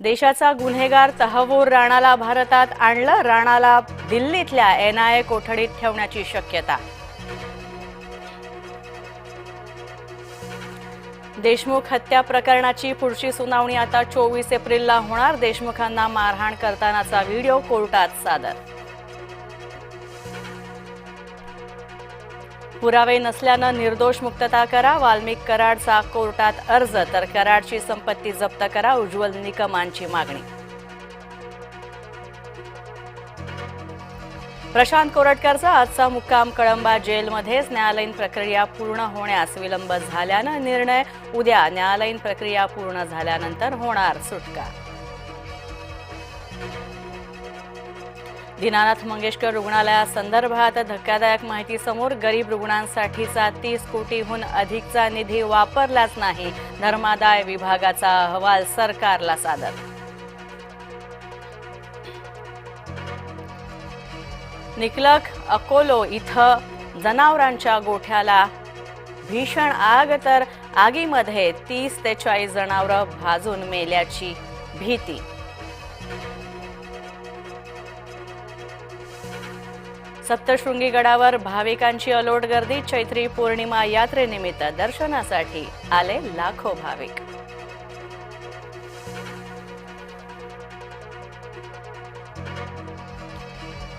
देशाचा गुन्हेगार तहवूर राणाला भारतात आणलं राणाला दिल्लीतल्या एनआयए कोठडीत ठेवण्याची शक्यता. देशमुख हत्या प्रकरणाची पुढची सुनावणी आता चोवीस एप्रिलला होणार. देशमुखांना मारहाण करतानाचा व्हिडिओ कोर्टात सादर पुरावे नसल्यानं निर्दोष मुक्तता करा वाल्मिक कराडचा कोर्टात अर्ज तर कराडची संपत्ती जप्त करा उज्ज्वल निकमांची मागणी. प्रशांत कोरटकरचा आजचा मुक्काम कळंबा जेलमध्येच न्यायालयीन प्रक्रिया पूर्ण होण्यास विलंब झाल्यानं निर्णय उद्या. न्यायालयीन प्रक्रिया पूर्ण झाल्यानंतर होणार सुटका. दीनानाथ मंगेशकर रुग्णालयासंदर्भात धक्कादायक माहिती समोर गरीब रुग्णांसाठीचा तीस कोटीहून अधिकचा निधी वापरलाच नाही धर्मादाय विभागाचा अहवाल सरकारला सादर. निकलक अकोलो इथं जनावरांच्या गोठ्याला भीषण आग तर आगीमध्ये तीस ते चाळीस जनावरं भाजून मेल्याची भीती. सप्तशृंगी गडावर भाविकांची अलोट गर्दी चैत्री पौर्णिमा यात्रेनिमित्त दर्शनासाठी आले लाखो भाविक.